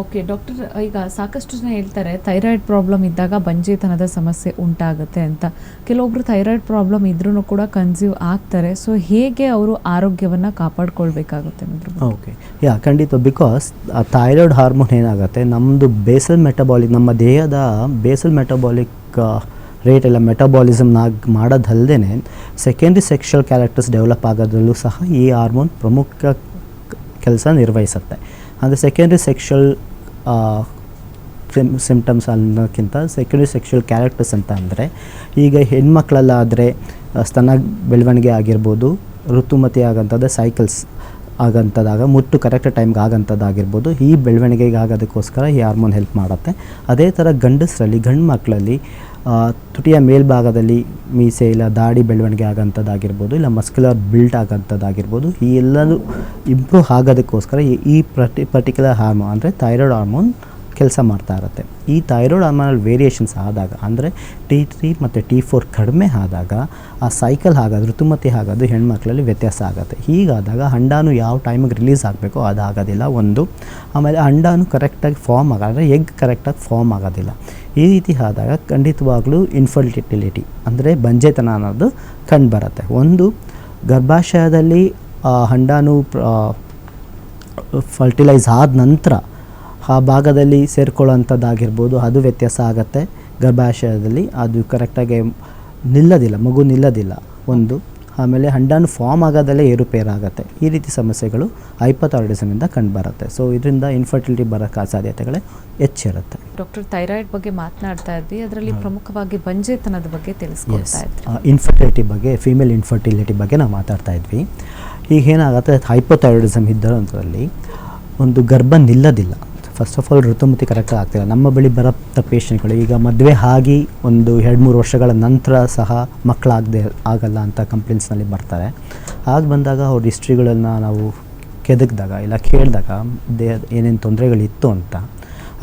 Okay doctor ಈಗ ಸಾಕಷ್ಟು ಜನ ಹೇಳ್ತಾರೆ ಥೈರಾಯ್ಡ್ ಪ್ರಾಬ್ಲಮ್ ಇದ್ದಾಗ ಬಂಜೆತನದ ಸಮಸ್ಯೆ ಉಂಟಾಗುತ್ತೆ ಅಂತ. ಕೆಲವೊಬ್ರು ಥೈರಾಯ್ಡ್ ಪ್ರಾಬ್ಲಮ್ ಇದ್ರೂ ಕೂಡ ಕನ್ಸ್ಯೂವ್ ಆಗ್ತಾರೆ. ಸೊ ಹೇಗೆ ಅವರು ಆರೋಗ್ಯವನ್ನು ಕಾಪಾಡ್ಕೊಳ್ಬೇಕಾಗುತ್ತೆ ಓಕೆ ಯಾ ಖಂಡಿತ. ಬಿಕಾಸ್ ಥೈರಾಯ್ಡ್ ಹಾರ್ಮೋನ್ ಏನಾಗುತ್ತೆ ನಮ್ಮದು ಬೇಸಲ್ ಮೆಟಬಾಲಿಕ್ ನಮ್ಮ ದೇಹದ ಬೇಸಲ್ ಮೆಟಬಾಲಿಕ್ ರೇಟ್ ಎಲ್ಲ ಮೆಟಬಾಲಿಸಮ್ನ ಮಾಡೋದಲ್ಲದೆ ಸೆಕೆಂಡ್ರಿ ಸೆಕ್ಷುವಲ್ ಕ್ಯಾರೆಕ್ಟರ್ಸ್ ಡೆವಲಪ್ ಆಗೋದ್ರಲ್ಲೂ ಸಹ ಈ ಹಾರ್ಮೋನ್ ಪ್ರಮುಖ ಕೆಲಸ ನಿರ್ವಹಿಸುತ್ತೆ. ಅಂದರೆ ಸೆಕೆಂಡ್ರಿ ಸೆಕ್ಷುವಲ್ ಸಿಮ್ಟಮ್ಸ್ ಅನ್ನೋಕ್ಕಿಂತ ಸೆಕೆಂಡ್ರಿ ಸೆಕ್ಷುವಲ್ ಕ್ಯಾರೆಕ್ಟರ್ಸ್ ಅಂತ ಅಂದರೆ, ಈಗ ಹೆಣ್ಮಕ್ಳಲ್ಲಾದರೆ ಸ್ತನ ಬೆಳವಣಿಗೆ ಆಗಿರ್ಬೋದು ಋತುಮತಿ ಆಗೋಂಥದ್ದು ಸೈಕಲ್ಸ್ ಆಗಂಥದ್ದಾಗ, ಮುಟ್ಟು ಕರೆಕ್ಟ್ ಟೈಮ್ಗೆ ಆಗಂಥದ್ದಾಗಿರ್ಬೋದು, ಈ ಬೆಳವಣಿಗೆಗೆ ಆಗೋದಕ್ಕೋಸ್ಕರ ಈ ಹಾರ್ಮೋನ್ ಹೆಲ್ಪ್ ಮಾಡುತ್ತೆ. ಅದೇ ಥರ ಗಂಡಸರಲ್ಲಿ, ಗಂಡು ಮಕ್ಕಳಲ್ಲಿ ತುಟಿಯ ಮೇಲ್ಭಾಗದಲ್ಲಿ ಮೀಸೆ ಇಲ್ಲ, ದಾಡಿ ಬೆಳವಣಿಗೆ ಆಗೋಂಥದ್ದಾಗಿರ್ಬೋದು, ಇಲ್ಲ ಮಸ್ಕ್ಯುಲರ್ ಬಿಲ್ಟ್ ಆಗೋಂಥದ್ದಾಗಿರ್ಬೋದು, ಈ ಎಲ್ಲನೂ ಇಂಪ್ರೂವ್ ಆಗೋದಕ್ಕೋಸ್ಕರ ಈ- ಪ್ರಟಿ ಪರ್ಟಿಕ್ಯುಲರ್ ಹಾರ್ಮೋನ್ ಅಂದರೆ ಥೈರಾಯ್ಡ್ ಹಾರ್ಮೋನ್ ಕೆಲಸ ಮಾಡ್ತಾ ಇರುತ್ತೆ. ಈ ಥೈರಾಯ್ಡ್ ಹಾರ್ಮೋನಲ್ ವೇರಿಯೇಷನ್ಸ್ ಆದಾಗ, ಅಂದರೆ ಟಿ ತ್ರೀ ಮತ್ತು ಟಿ ಫೋರ್ ಕಡಿಮೆ ಆದಾಗ, ಆ ಸೈಕಲ್ ಆಗೋದು ಋತುಮತಿ ಆಗೋದು ಹೆಣ್ಮಕ್ಳಲ್ಲಿ ವ್ಯತ್ಯಾಸ ಆಗುತ್ತೆ. ಹೀಗಾದಾಗ ಅಂಡಾನು ಯಾವ ಟೈಮಿಗೆ ರಿಲೀಸ್ ಆಗಬೇಕು ಅದು ಆಗೋದಿಲ್ಲ ಒಂದು. ಆಮೇಲೆ ಅಂಡಾನು ಕರೆಕ್ಟಾಗಿ ಫಾರ್ಮ್ ಆಗೋದ್ರೆ ಎಗ್ ಕರೆಕ್ಟಾಗಿ ಫಾರ್ಮ್ ಆಗೋದಿಲ್ಲ. ಈ ರೀತಿ ಆದಾಗ ಖಂಡಿತವಾಗ್ಲೂ ಇನ್ಫರ್ಟಿಲಿಟಿ ಅಂದರೆ ಬಂಜೆತನ ಅನ್ನೋದು ಕಂಡು ಬರುತ್ತೆ. ಒಂದು, ಗರ್ಭಾಶಯದಲ್ಲಿ ಹಂಡಾನು ಫರ್ಟಿಲೈಸ್ ಆದ ನಂತರ ಆ ಭಾಗದಲ್ಲಿ ಸೇರ್ಕೊಳ್ಳೋಂಥದ್ದಾಗಿರ್ಬೋದು ಅದು ವ್ಯತ್ಯಾಸ ಆಗುತ್ತೆ. ಗರ್ಭಾಶಯದಲ್ಲಿ ಅದು ಕರೆಕ್ಟಾಗಿ ನಿಲ್ಲೋದಿಲ್ಲ ಮಗು ನಿಲ್ಲೋದಿಲ್ಲ ಒಂದು. ಆಮೇಲೆ ಹಂಡಾನು ಫಾರ್ಮ್ ಆಗೋದಲ್ಲೇ ಏರುಪೇರಾಗುತ್ತೆ ಈ ರೀತಿ ಸಮಸ್ಯೆಗಳು ಹೈಪಥಾಯ್ಡಿಸಮಿಂದ ಕಂಡುಬರುತ್ತೆ. ಸೊ ಇದರಿಂದ ಇನ್ಫರ್ಟಿಲಿಟಿ ಬರೋಕ್ಕೆ ಸಾಧ್ಯತೆಗಳೇ ಹೆಚ್ಚಿರುತ್ತೆ ಡಾಕ್ಟರ್ ಥೈರಾಯ್ಡ್ ಬಗ್ಗೆ ಮಾತನಾಡ್ತಾ ಇದ್ವಿ ಅದರಲ್ಲಿ ಪ್ರಮುಖವಾಗಿ ಬಂಜೆತನದ ಬಗ್ಗೆ ತಿಳಿಸ್ಕೊಳ್ತಾ ಇದ್ದೀವಿ ಇನ್ಫರ್ಟಿಲಿಟಿ ಬಗ್ಗೆ ಫೀಮೇಲ್ ಇನ್ಫರ್ಟಿಲಿಟಿ ಬಗ್ಗೆ ನಾವು ಮಾತಾಡ್ತಾ ಇದ್ವಿ. ಈಗ ಏನಾಗುತ್ತೆ ಹೈಪೋಥೈರಾಯ್ಡಿಸಮ್ ಇದ್ದರಂಥದ್ರಲ್ಲಿ ಒಂದು ಗರ್ಭ ನಿಲ್ಲೋದಿಲ್ಲ. ಫಸ್ಟ್ ಆಫ್ ಆಲ್ ಋತುಮತಿ ಕರೆಕ್ಟ್ ಆಗ್ತಿಲ್ಲ. ನಮ್ಮ ಬಳಿ ಬರತ್ತ ಪೇಷಂಟ್ಗಳು ಈಗ ಮದುವೆ ಆಗಿ ಒಂದು ಎರಡು ಮೂರು ವರ್ಷಗಳ ನಂತರ ಸಹ ಮಕ್ಕಳಾಗದೆ ಆಗಲ್ಲ ಅಂತ ಕಂಪ್ಲೇಂಟ್ಸ್ನಲ್ಲಿ ಬರ್ತಾರೆ. ಆಗ ಬಂದಾಗ ಅವ್ರ ಹಿಸ್ಟ್ರಿಗಳನ್ನು ನಾವು ಕೆದಕಿದಾಗ ಇಲ್ಲ ಕೇಳಿದಾಗ, ದೇಹ ಏನೇನು ತೊಂದರೆಗಳಿತ್ತು ಅಂತ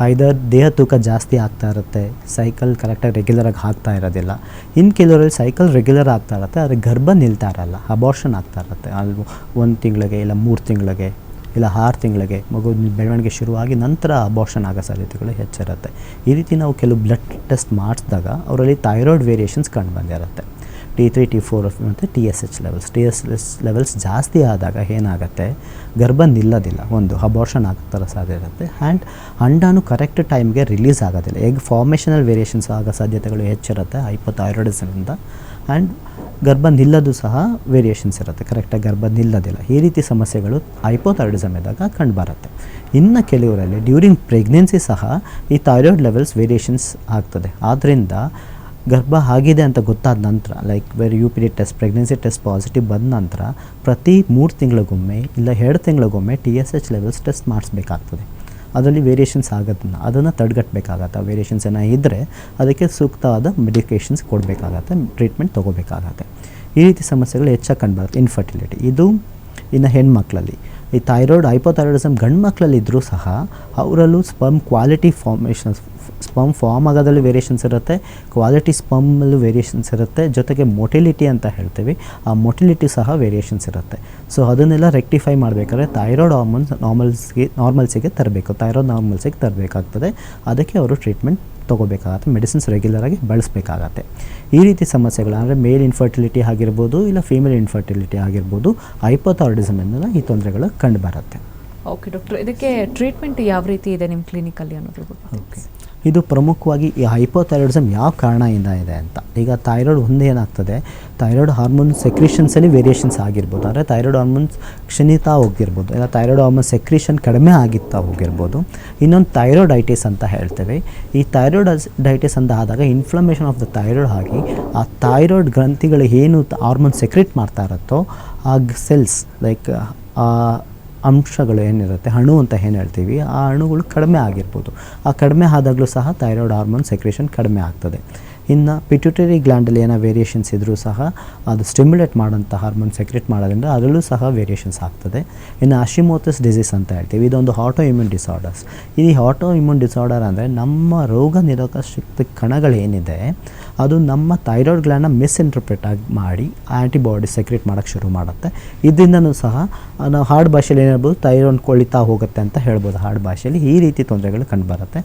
ಐದರ್ ದೇಹ ತೂಕ ಜಾಸ್ತಿ ಆಗ್ತಾ ಇರುತ್ತೆ ಸೈಕಲ್ ಕರೆಕ್ಟಾಗಿ ರೆಗ್ಯುಲರಾಗಿ ಆಗ್ತಾ ಇರೋದಿಲ್ಲ. ಇನ್ನು ಕೆಲವರಲ್ಲಿ ಸೈಕಲ್ ರೆಗ್ಯುಲರ್ ಆಗ್ತಾ ಇರುತ್ತೆ, ಆದರೆ ಗರ್ಭ ನಿಲ್ತಾ ಇರಲ್ಲ ಅಬಾರ್ಷನ್ ಆಗ್ತಾ ಇರುತ್ತೆ. ಅಲ್ಲಿ ಒಂದು ತಿಂಗಳಿಗೆ ಇಲ್ಲ ಮೂರು ತಿಂಗಳಿಗೆ. ಇಲ್ಲ ಆರು ತಿಂಗಳಿಗೆ ಮಗು ಬೆಳವಣಿಗೆ ಶುರುವಾಗಿ ನಂತರ ಅಬಾರ್ಷನ್ ಆಗೋ ಸಾಧ್ಯತೆಗಳು ಹೆಚ್ಚಿರುತ್ತೆ ಈ ರೀತಿ ನಾವು ಕೆಲವು ಬ್ಲಡ್ ಟೆಸ್ಟ್ ಮಾಡಿಸಿದಾಗ ಅವರಲ್ಲಿ ಥೈರಾಯ್ಡ್ ವೇರಿಯೇಷನ್ಸ್ ಕಂಡು ಬಂದಿರುತ್ತೆ. ಟಿ ತ್ರೀ ಟಿ ಫೋರ್ ಮತ್ತು T S H levels T S S levels ಜಾಸ್ತಿ ಆದಾಗ ಏನಾಗುತ್ತೆ? ಗರ್ಭ ನಿಲ್ಲೋದಿಲ್ಲ ಒಂದು ಅಬಾರ್ಷನ್ ಆಗ್ತಾರ ಸಾಧ್ಯ ಇರುತ್ತೆ. ಆ್ಯಂಡ್ ಅಂಡಾನು ಕರೆಕ್ಟ್ ಟೈಮ್ಗೆ ರಿಲೀಸ್ ಆಗೋದಿಲ್ಲ. ಎಗ್ ಫಾರ್ಮೇಷನಲ್ ವೇರಿಯೇಷನ್ಸ್ ಆಗೋ ಸಾಧ್ಯತೆಗಳು ಹೆಚ್ಚಿರುತ್ತೆ ಹೈಪೋಥೈರಾಯ್ಡಿಸಮಿಂದ ಆ್ಯಂಡ್ ಗರ್ಭ ನಿಲ್ಲದು ಸಹ ವೇರಿಯೇಷನ್ಸ್ ಇರುತ್ತೆ. ಕರೆಕ್ಟಾಗಿ ಗರ್ಭ ನಿಲ್ಲೋದಿಲ್ಲ ಈ ರೀತಿ ಸಮಸ್ಯೆಗಳು ಹೈಪೋಥೈರಾಯ್ಡಿಸಮ್ ಇದ್ದಾಗ ಕಂಡುಬರುತ್ತೆ ಇನ್ನು ಕೆಲವರಲ್ಲಿ ಡ್ಯೂರಿಂಗ್ ಪ್ರೆಗ್ನೆನ್ಸಿ ಸಹ ಈ ಥೈರಾಯ್ಡ್ ಲೆವೆಲ್ಸ್ ವೇರಿಯೇಷನ್ಸ್ ಆಗ್ತದೆ. ಆದ್ದರಿಂದ ಗರ್ಭ ಆಗಿದೆ ಅಂತ ಗೊತ್ತಾದ ನಂತರ like very U P D test pregnancy test positive ಬಂದ ನಂತರ ಪ್ರತಿ ಮೂರು ತಿಂಗಳಿಗೊಮ್ಮೆ ಇಲ್ಲ ಎರಡು ತಿಂಗಳಿಗೊಮ್ಮೆ T S H levels test ಮಾಡಿಸ್ಬೇಕಾಗ್ತದೆ. ಅದರಲ್ಲಿ ವೇರಿಯೇಷನ್ಸ್ ಆಗೋದನ್ನ ಅದನ್ನು ತಡೆಗಟ್ಟಬೇಕಾಗತ್ತೆ ವೇರಿಯೇಷನ್ಸ್ ಏನೋ ಇದ್ದರೆ ಅದಕ್ಕೆ ಸೂಕ್ತವಾದ ಮೆಡಿಕೇಷನ್ಸ್ ಕೊಡಬೇಕಾಗತ್ತೆ ಟ್ರೀಟ್ಮೆಂಟ್ ತೊಗೋಬೇಕಾಗತ್ತೆ. ಈ ರೀತಿ ಸಮಸ್ಯೆಗಳು ಹೆಚ್ಚಾಗಿ ಕಂಡುಬರುತ್ತೆ ಇನ್ಫರ್ಟಿಲಿಟಿ ಇದು ಇನ್ನು ಹೆಣ್ಮಕ್ಳಲ್ಲಿ. ಈ ಥೈರಾಯ್ಡ್ ಹೈಪೋಥೈರಾಯ್ಡಿಸಮ್ ಗಂಡು ಮಕ್ಕಳಲ್ಲಿದ್ದರೂ ಸಹ ಅವರಲ್ಲೂ sperm quality formations sperm form ಆಗೋದಲ್ಲಿ variations ಇರುತ್ತೆ ಕ್ವಾಲಿಟಿ ಸ್ಪಮ್ಮಲ್ಲೂ ವೇರಿಯೇಷನ್ಸ್ ಇರುತ್ತೆ ಜೊತೆಗೆ ಮೊಟಿಲಿಟಿ ಅಂತ ಹೇಳ್ತೀವಿ ಆ ಮೊಟಿಲಿಟಿ ಸಹ ವೇರಿಯೇಷನ್ಸ್ ಇರುತ್ತೆ. ಸೊ ಅದನ್ನೆಲ್ಲ ರೆಕ್ಟಿಫೈ ಮಾಡಬೇಕಾದ್ರೆ ಥೈರಾಯ್ಡ್ ಹಾರ್ಮೋನ್ಸ್ ನಾರ್ಮಲ್ಸ್ಗೆ ನಾರ್ಮಲ್ಸಿಗೆ ತರಬೇಕು. ಥೈರಾಯ್ಡ್ ನಾರ್ಮಲ್ಸಿಗೆ ತರಬೇಕಾಗ್ತದೆ. ಅದಕ್ಕೆ ಅವರು ಟ್ರೀಟ್ಮೆಂಟ್ ತೊಗೋಬೇಕಾಗತ್ತೆ ಮೆಡಿಸಿನ್ಸ್ ರೆಗ್ಯುಲರಾಗಿ ಬಳಸಬೇಕಾಗತ್ತೆ. ಈ ರೀತಿ ಸಮಸ್ಯೆಗಳು ಅಂದರೆ ಮೇಲ್ ಇನ್ಫರ್ಟಿಲಿಟಿ ಆಗಿರ್ಬೋದು ಇಲ್ಲ ಫೀಮೇಲ್ ಇನ್ಫರ್ಟಿಲಿಟಿ ಆಗಿರ್ಬೋದು ಹೈಪೋಥಾಯ್ಡಿಸಮಿಂದ ಈ ತೊಂದರೆಗಳು ಕಂಡುಬರುತ್ತೆ ಓಕೆ ಡಾಕ್ಟರ್ ಇದಕ್ಕೆ ಟ್ರೀಟ್ಮೆಂಟ್ ಯಾವ ರೀತಿ ಇದೆ ನಿಮ್ಮ ಕ್ಲಿನಿಕಲ್ಲಿ ಅನ್ನೋದ್ರ ಬಗ್ಗೆ? ಓಕೆ ಇದು ಪ್ರಮುಖವಾಗಿ ಈ ಹೈಪೋಥೈರಾಯ್ಡಿಸಮ್ ಯಾವ ಕಾರಣದಿಂದ ಇದೆ ಅಂತ. ಈಗ ಥೈರಾಯ್ಡ್ ಒಂದು ಏನಾಗ್ತದೆ? ಥೈರಾಯ್ಡ್ ಹಾರ್ಮೋನ್ ಸೆಕ್ರಿಷನ್ಸಲ್ಲಿ ವೇರಿಯೇಷನ್ಸ್ ಆಗಿರ್ಬೋದು. ಅಂದರೆ ಥೈರಾಯ್ಡ್ ಹಾರ್ಮೋನ್ಸ್ ಕ್ಷೀಣಿತ ಹೋಗಿರ್ಬೋದು. ಇಲ್ಲ ಥೈರಾಯ್ಡ್ ಹಾರ್ಮೋನ್ ಸೆಕ್ರಿಷನ್ ಕಡಿಮೆ ಆಗಿತ್ತಾ ಹೋಗಿರ್ಬೋದು. ಇನ್ನೊಂದು ಥೈರಾಯ್ಡೈಟಿಸ್ ಅಂತ ಹೇಳ್ತೇವೆ. ಈ ಥೈರಾಯ್ಡ್ ಡೈಟಿಸ್ ಅಂತ ಆದಾಗ ಇನ್ಫ್ಲಮೇಷನ್ ಆಫ್ ದ ಥೈರಾಯ್ಡ್ ಆಗಿ ಆ ಥೈರಾಯ್ಡ್ ಗ್ರಂಥಿಗಳು ಏನು ಹಾರ್ಮೋನ್ ಸೆಕ್ರೆಟ್ ಮಾಡ್ತಾ ಇರುತ್ತೋ, ಆ ಸೆಲ್ಸ್ ಲೈಕ್ ಅಂಶಗಳು ಏನಿರುತ್ತೆ ಅಣು ಅಂತ ಏನು ಹೇಳ್ತೀವಿ, ಆ ಅಣುಗಳು ಕಡಿಮೆ ಆಗಿರ್ಬೋದು. ಆ ಕಡಿಮೆ ಆದಾಗಲೂ ಸಹ ಥೈರಾಯ್ಡ್ ಹಾರ್ಮೋನ್ ಸೆಕ್ರೇಷನ್ ಕಡಿಮೆ ಆಗ್ತದೆ. ಇನ್ನು ಪಿಟ್ಯೂಟರಿ ಗ್ಲ್ಯಾಂಡಲ್ಲಿ ಏನೋ ವೇರಿಯೇಷನ್ಸ್ ಇದ್ದರೂ ಸಹ ಅದು ಸ್ಟಿಮ್ಯುಲೇಟ್ ಮಾಡೋಂಥ ಹಾರ್ಮೋನ್ ಸೆಕ್ರೆಟ್ ಮಾಡೋದ್ರಿಂದ ಅದರಲ್ಲೂ ಸಹ ವೇರಿಯೇಷನ್ಸ್ ಆಗ್ತದೆ. ಇನ್ನು ಅಶಿಮೋತಸ್ ಡಿಸೀಸ್ ಅಂತ ಹೇಳ್ತೀವಿ, ಇದೊಂದು ಆಟೋ ಇಮ್ಯೂನ್ ಡಿಸಾರ್ಡರ್ಸ್ ಈ ಆಟೋ ಇಮ್ಯೂನ್ ಡಿಸಾರ್ಡರ್ ಅಂದರೆ ನಮ್ಮ ರೋಗ ನಿರೋಧಕ ಶಕ್ತಿ ಕಣಗಳೇನಿದೆ ಅದು ನಮ್ಮ ಥೈರಾಯ್ಡ್ ಗ್ಲ್ಯಾಂಡ್ನ ಮಿಸ್ಇಂಟರ್ಪ್ರಿಟ್ ಆಗಿ ಮಾಡಿ ಆ್ಯಂಟಿಬಾಡಿ ಸೆಕ್ರೇಟ್ ಮಾಡೋಕ್ಕೆ ಶುರು ಮಾಡುತ್ತೆ. ಇದರಿಂದನೂ ಸಹ ನಾವು ಹಾರ್ಡ್ ಭಾಷೆಯಲ್ಲಿ ಏನಾಗ್ಬೋದು, ಥೈರಾಯ್ಡ್ ಕೊಳಿತಾ ಹೋಗುತ್ತೆ ಅಂತ ಹೇಳ್ಬೋದು ಹಾರ್ಡ್ ಭಾಷೆಯಲ್ಲಿ. ಈ ರೀತಿ ತೊಂದರೆಗಳು ಕಂಡುಬರುತ್ತೆ.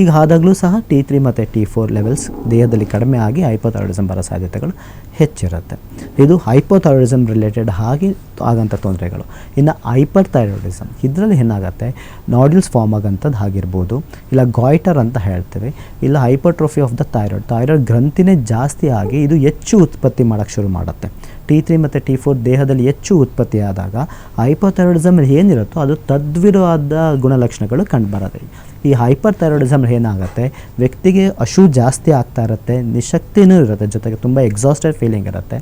ಈಗ ಆದಾಗಲೂ ಸಹ ಟಿ ತ್ರೀ ಮತ್ತು ಟಿ ಫೋರ್ ಲೆವೆಲ್ಸ್ ದೇಹದಲ್ಲಿ ಕಡಿಮೆ ಆಗಿ ಹೈಪೋಥೈರಾಯ್ಡಿಸಮ್ ಬರೋ ಸಾಧ್ಯತೆಗಳು ಹೆಚ್ಚಿರುತ್ತೆ. ಇದು ಹೈಪೋಥೈರಾಯ್ಡಿಸಮ್ ರಿಲೇಟೆಡ್ ಆಗಿ ಆಗೋಂಥ ತೊಂದರೆಗಳು. ಇನ್ನು ಹೈಪರ್ ಥೈರಾಯ್ಡಿಸಮ್ ಇದರಲ್ಲಿ ಏನಾಗುತ್ತೆ? ನಾಡ್ಯೂಲ್ಸ್ ಫಾರ್ಮ್ ಆಗೋಂಥದ್ದು ಆಗಿರ್ಬೋದು ಇಲ್ಲ ಗಾಯ್ಟರ್ ಅಂತ ಹೇಳ್ತೀವಿ, ಇಲ್ಲ hypertrophy of the thyroid. Thyroid ಗ್ರಂಥಿನೇ ಜಾಸ್ತಿ ಆಗಿ ಇದು ಹೆಚ್ಚು ಉತ್ಪತ್ತಿ ಮಾಡೋಕ್ಕೆ ಶುರು ಮಾಡುತ್ತೆ. ಟಿ ತ್ರೀ ಮತ್ತು ಟಿ ಫೋರ್ ದೇಹದಲ್ಲಿ ಹೆಚ್ಚು ಉತ್ಪತ್ತಿಯಾದಾಗ ಹೈಪೋಥೈರಾಯ್ಡಿಸಮ್ ಏನಿರುತ್ತೋ ಅದು ತದ್ವಿರುವಾದ ಗುಣಲಕ್ಷಣಗಳು ಕಂಡುಬರುತ್ತೆ. ಈ ಹೈಪರ್ ಥೈರಾಯ್ಡಿಸಮ್ ಏನಾಗುತ್ತೆ? ವ್ಯಕ್ತಿಗೆ ಹಶು ಜಾಸ್ತಿ ಆಗ್ತಾ ಇರುತ್ತೆ, ನಿಶಕ್ತಿನೂ ಇರುತ್ತೆ, ಜೊತೆಗೆ ತುಂಬ ಎಕ್ಸಾಸ್ಟೆಡ್ ಫೀಲಿಂಗ್ ಇರುತ್ತೆ,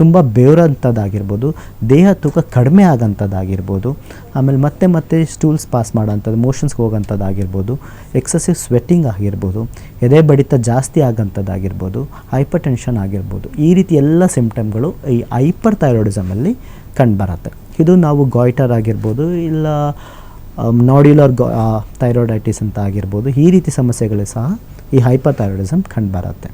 ತುಂಬ ಬೇವರಂಥದ್ದಾಗಿರ್ಬೋದು ದೇಹ ತೂಕ ಕಡಿಮೆ ಆಗೋಂಥದ್ದಾಗಿರ್ಬೋದು ಆಮೇಲೆ ಮತ್ತೆ ಮತ್ತೆ ಸ್ಟೂಲ್ಸ್ ಪಾಸ್ ಮಾಡೋಂಥದ್ದು ಮೋಷನ್ಸ್ಗೆ ಹೋಗೋಂಥದ್ದಾಗಿರ್ಬೋದು ಎಕ್ಸಸಿವ್ ಸ್ವೆಟ್ಟಿಂಗ್ ಆಗಿರ್ಬೋದು, ಎದೆ ಬಡಿತ ಜಾಸ್ತಿ ಆಗೋಂಥದ್ದಾಗಿರ್ಬೋದು ಹೈಪರ್ ಟೆನ್ಷನ್ ಆಗಿರ್ಬೋದು, ಈ ರೀತಿ ಎಲ್ಲ ಸಿಂಪ್ಟಮ್ಗಳು ಈ ಹೈಪರ್ ಥೈರಾಯ್ಡಿಸಮಲ್ಲಿ ಕಂಡುಬರುತ್ತೆ ಇದು ನಾವು ಗಾಯ್ಟರ್ ಆಗಿರ್ಬೋದು ಇಲ್ಲ ನಾಡ್ಯುಲರ್ ಥೈರಾಯ್ಡೈಟಿಸ್ ಅಂತ ಆಗಿರ್ಬೋದು ಈ ರೀತಿ ಸಮಸ್ಯೆಗಳು ಸಹ ಈ ಹೈಪರ್ ಥೈರಾಯ್ಡಿಸಮ್ ಕಂಡುಬರುತ್ತೆ